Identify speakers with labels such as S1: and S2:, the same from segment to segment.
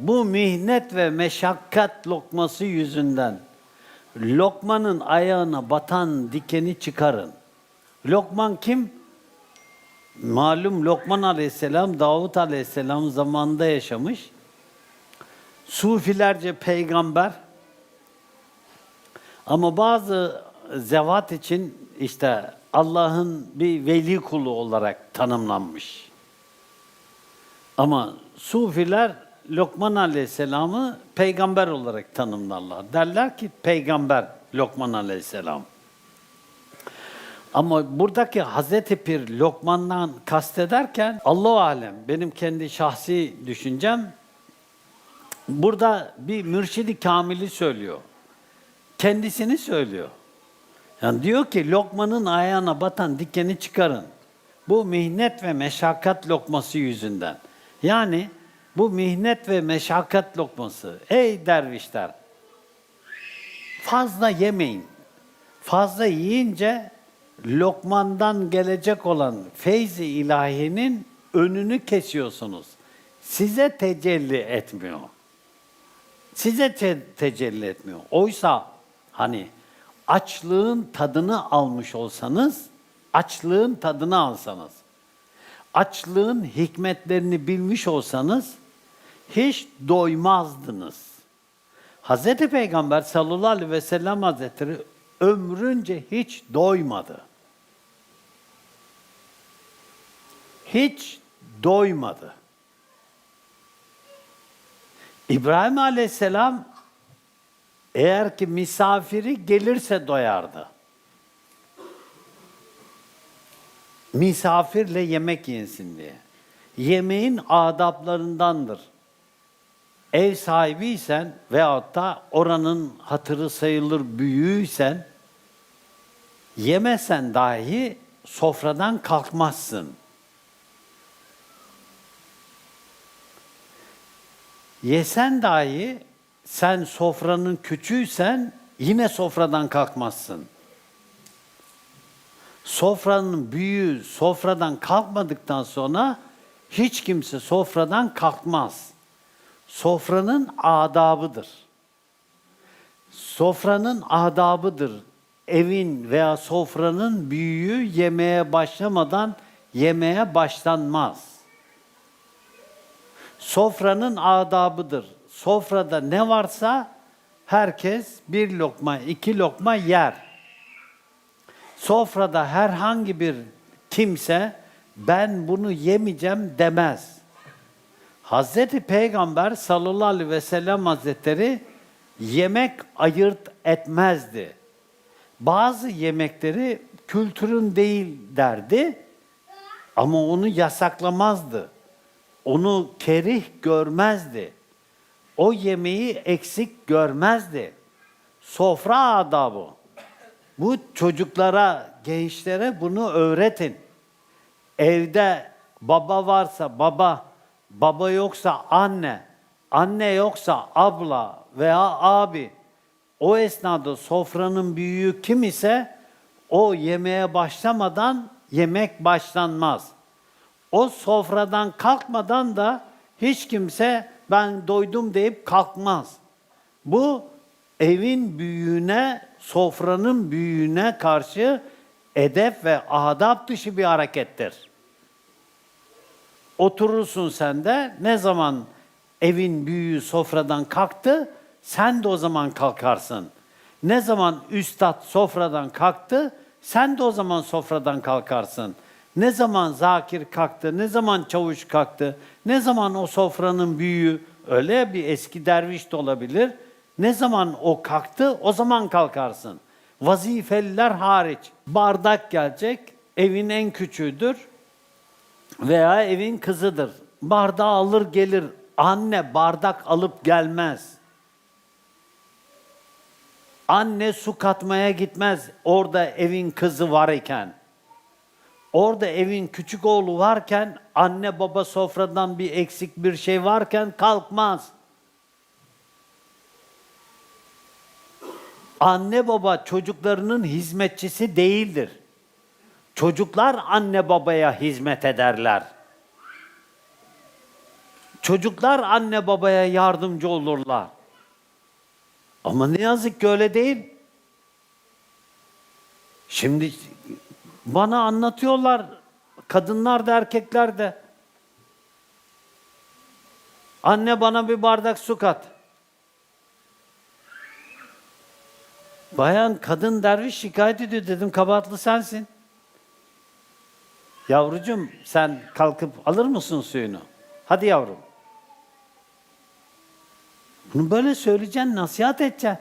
S1: Bu mihnet ve meşakkat lokması yüzünden lokmanın ayağına batan dikeni çıkarın. Lokman kim? Malum Lokman Aleyhisselam, Davut Aleyhisselam zamanında yaşamış. Sufilerce peygamber. Ama bazı zevat için işte Allah'ın bir veli kulu olarak tanımlanmış. Ama Sufiler Lokman Aleyhisselam'ı peygamber olarak tanımlarlar. Derler ki peygamber Lokman Aleyhisselam. Ama buradaki Hazreti Pir Lokman'dan kastederken Allah alem benim kendi şahsi düşüncem burada bir mürşidi kamili söylüyor. Kendisini söylüyor. Yani diyor ki lokmanın ayağına batan dikeni çıkarın. Bu mihnet ve meşakkat lokması yüzünden. Yani bu mihnet ve meşakkat lokması. Ey dervişler! Fazla yemeyin. Fazla yiyince lokmandan gelecek olan feyzi ilahinin önünü kesiyorsunuz. Size tecelli etmiyor. Size te- tecelli etmiyor. Oysa hani açlığın tadını almış olsanız, açlığın tadını alsanız, açlığın hikmetlerini bilmiş olsanız hiç doymazdınız. Hz. Peygamber sallallahu aleyhi ve sellem Hazretleri ömrünce hiç doymadı. Hiç doymadı. İbrahim aleyhisselam eğer ki misafiri gelirse doyardı. Misafirle yemek yensin diye. Yemeğin adaplarındandır. Ev sahibiysen veyahut da oranın hatırı sayılır büyüğüysen yemesen dahi sofradan kalkmazsın. Yesen dahi sen sofranın küçüğüsen yine sofradan kalkmazsın. Sofranın büyüğü sofradan kalkmadıktan sonra hiç kimse sofradan kalkmaz. Sofranın adabıdır. Sofranın adabıdır. Evin veya sofranın büyüğü yemeğe başlamadan yemeğe başlanmaz. Sofranın adabıdır. Sofrada ne varsa herkes bir lokma, iki lokma yer. Sofrada herhangi bir kimse ben bunu yemeyeceğim demez. Hazreti Peygamber sallallahu aleyhi ve sellem Hazretleri yemek ayırt etmezdi. Bazı yemekleri kültürün değil derdi ama onu yasaklamazdı. Onu kerih görmezdi. O yemeği eksik görmezdi. Sofra adabı. Bu çocuklara, gençlere bunu öğretin. Evde baba varsa baba, baba yoksa anne, anne yoksa abla veya abi. O esnada sofranın büyüğü kim ise o yemeğe başlamadan yemek başlanmaz. O sofradan kalkmadan da hiç kimse ben doydum deyip kalkmaz. Bu evin büyüğüne, sofranın büyüğüne karşı edep ve adap dışı bir harekettir. Oturursun sen de ne zaman evin büyüğü sofradan kalktı, sen de o zaman kalkarsın. Ne zaman üstad sofradan kalktı, sen de o zaman sofradan kalkarsın. Ne zaman zakir kalktı, ne zaman çavuş kalktı, ne zaman o sofranın büyüğü, öyle bir eski derviş de olabilir. Ne zaman o kalktı, o zaman kalkarsın. Vazifeliler hariç. Bardak gelecek, evin en küçüğüdür veya evin kızıdır. Bardağı alır gelir. Anne bardak alıp gelmez. Anne su katmaya gitmez orada evin kızı var iken. Orada evin küçük oğlu varken anne baba sofradan bir eksik bir şey varken kalkmaz. Anne baba çocuklarının hizmetçisi değildir. Çocuklar anne babaya hizmet ederler. Çocuklar anne babaya yardımcı olurlar. Ama ne yazık ki öyle değil. Şimdi bana anlatıyorlar kadınlar da erkekler de. Anne bana bir bardak su kat. Bayan kadın derviş şikayet ediyor dedim kabahatli sensin. Yavrucuğum sen kalkıp alır mısın suyunu? Hadi yavrum. Bunu böyle söyleyeceksin, nasihat edeceksin.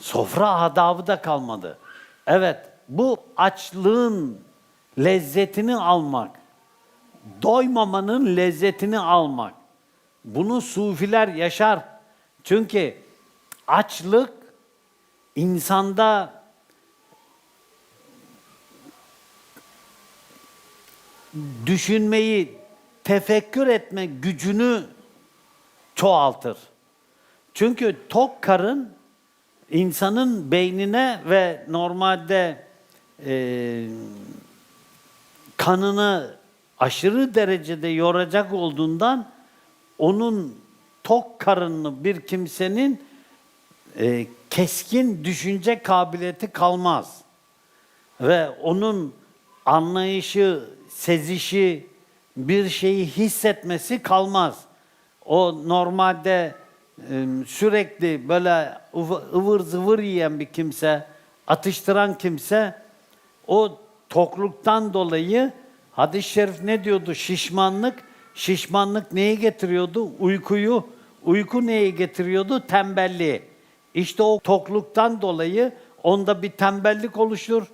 S1: Sofra adabı da kalmadı. Evet, bu açlığın lezzetini almak, doymamanın lezzetini almak. Bunu sufiler yaşar. Çünkü açlık insanda düşünmeyi, tefekkür etme gücünü çoğaltır. Çünkü tok karın insanın beynine ve normalde e, kanını aşırı derecede yoracak olduğundan onun tok karınlı bir kimsenin e, keskin düşünce kabiliyeti kalmaz. Ve onun anlayışı, sezişi, bir şeyi hissetmesi kalmaz. O normalde e, sürekli böyle ıvı- ıvır zıvır yiyen bir kimse, atıştıran kimse o tokluktan dolayı hadis-i şerif ne diyordu? Şişmanlık, şişmanlık neyi getiriyordu? Uykuyu, uyku neyi getiriyordu? Tembelliği. İşte o tokluktan dolayı onda bir tembellik oluşur.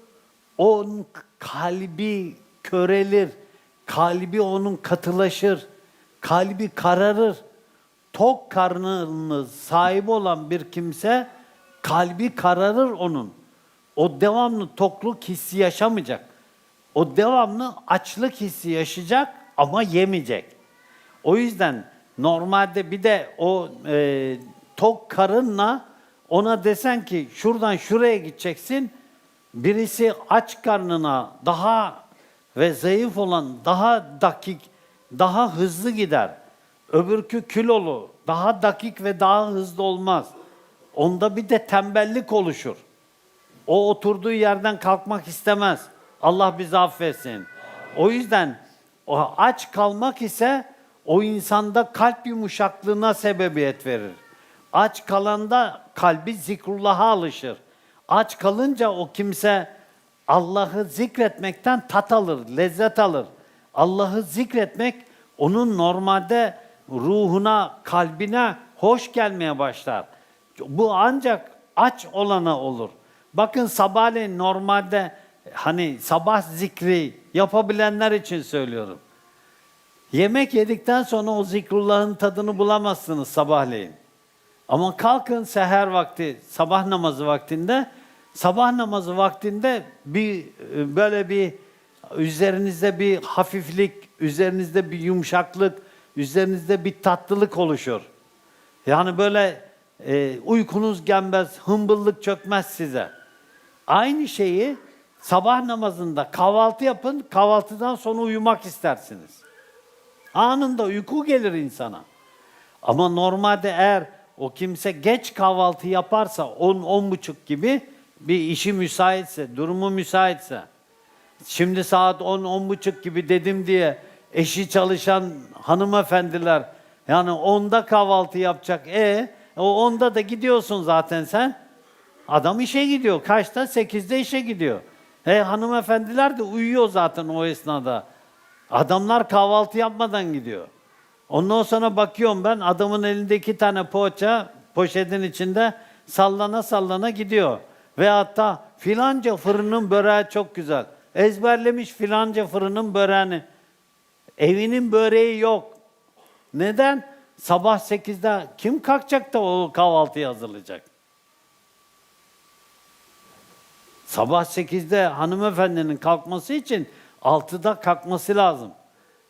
S1: Onun kalbi körelir, kalbi onun katılaşır, kalbi kararır. Tok karnını sahibi olan bir kimse kalbi kararır onun. O devamlı tokluk hissi yaşamayacak. O devamlı açlık hissi yaşayacak ama yemeyecek. O yüzden normalde bir de o e, tok karınla ona desen ki şuradan şuraya gideceksin. Birisi aç karnına daha ve zayıf olan daha dakik, daha hızlı gider. Öbürkü kilolu daha dakik ve daha hızlı olmaz. Onda bir de tembellik oluşur. O oturduğu yerden kalkmak istemez. Allah bizi affetsin. O yüzden o aç kalmak ise o insanda kalp yumuşaklığına sebebiyet verir. Aç kalanda kalbi zikrullah'a alışır. Aç kalınca o kimse Allah'ı zikretmekten tat alır, lezzet alır. Allah'ı zikretmek onun normalde ruhuna, kalbine hoş gelmeye başlar. Bu ancak aç olana olur. Bakın sabahleyin normalde hani sabah zikri yapabilenler için söylüyorum. Yemek yedikten sonra o zikrullahın tadını bulamazsınız sabahleyin. Ama kalkın seher vakti, sabah namazı vaktinde, sabah namazı vaktinde bir e, böyle bir üzerinizde bir hafiflik, üzerinizde bir yumuşaklık, üzerinizde bir tatlılık oluşur. Yani böyle e, uykunuz gelmez, hımbıllık çökmez size. Aynı şeyi sabah namazında kahvaltı yapın, kahvaltıdan sonra uyumak istersiniz. Anında uyku gelir insana. Ama normalde eğer o kimse geç kahvaltı yaparsa 10 buçuk gibi bir işi müsaitse, durumu müsaitse. Şimdi saat 10 buçuk gibi dedim diye eşi çalışan hanımefendiler yani 10'da kahvaltı yapacak. E o 10'da da gidiyorsun zaten sen. Adam işe gidiyor. Kaçta? 8'de işe gidiyor. E hanımefendiler de uyuyor zaten o esnada. Adamlar kahvaltı yapmadan gidiyor. Ondan sonra bakıyorum ben adamın elinde iki tane poğaça poşetin içinde sallana sallana gidiyor. Ve hatta filanca fırının böreği çok güzel. Ezberlemiş filanca fırının böreğini. Evinin böreği yok. Neden? Sabah 8'de kim kalkacak da o kahvaltıyı hazırlayacak? Sabah 8'de hanımefendinin kalkması için 6'da kalkması lazım.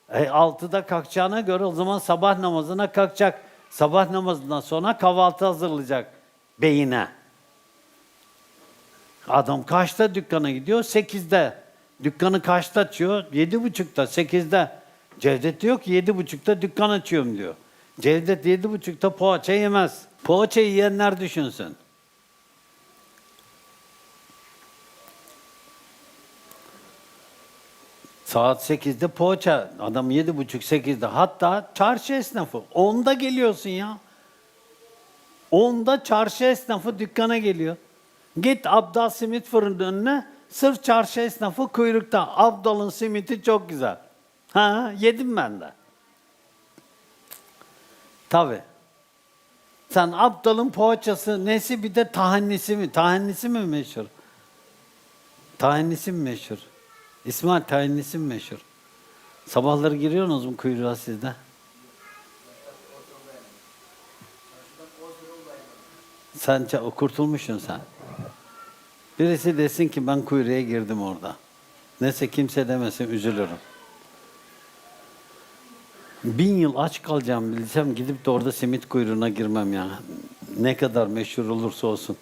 S1: E 6'da kalkacağına göre o zaman sabah namazına kalkacak. Sabah namazından sonra kahvaltı hazırlayacak beyine. Adam kaçta dükkana gidiyor? 8'de. Dükkanı kaçta açıyor? 7.30'da, 8'de. Cevdet diyor ki yedi buçukta dükkan açıyorum diyor. Cevdet yedi buçukta poğaça yemez. Poğaça yiyenler düşünsün. Saat 8'de poğaça. Adam yedi buçuk sekizde. Hatta çarşı esnafı. Onda geliyorsun ya. Onda çarşı esnafı dükkana geliyor. Git Abdal Simit fırının önüne. Sırf çarşı esnafı kuyrukta. Abdal'ın simiti çok güzel. Ha yedim ben de. Tabii. Sen Abdal'ın poğaçası nesi bir de tahannisi mi? Tahannisi mi meşhur? Tahannisi mi meşhur? İsmail tahannisi mi meşhur? Sabahları giriyorsunuz mu kuyruğa sizde? Sen kurtulmuşsun sen. Birisi desin ki ben kuyruğa girdim orada. Neyse kimse demesin üzülürüm. Bin yıl aç kalacağım bilsem gidip de orada simit kuyruğuna girmem ya. Ne kadar meşhur olursa olsun.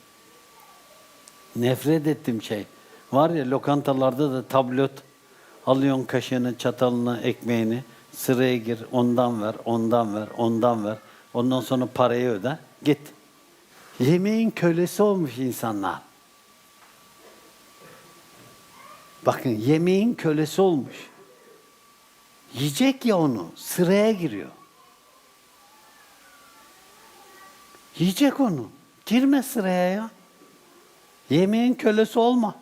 S1: Nefret ettiğim şey. Var ya lokantalarda da tablot. Alıyorsun kaşığını, çatalını, ekmeğini. Sıraya gir, ondan ver, ondan ver, ondan ver. Ondan sonra parayı öde. Git. Yemeğin kölesi olmuş insanlar. Bakın yemeğin kölesi olmuş. Yiyecek ya onu, sıraya giriyor. Yiyecek onu. Girme sıraya ya. Yemeğin kölesi olma.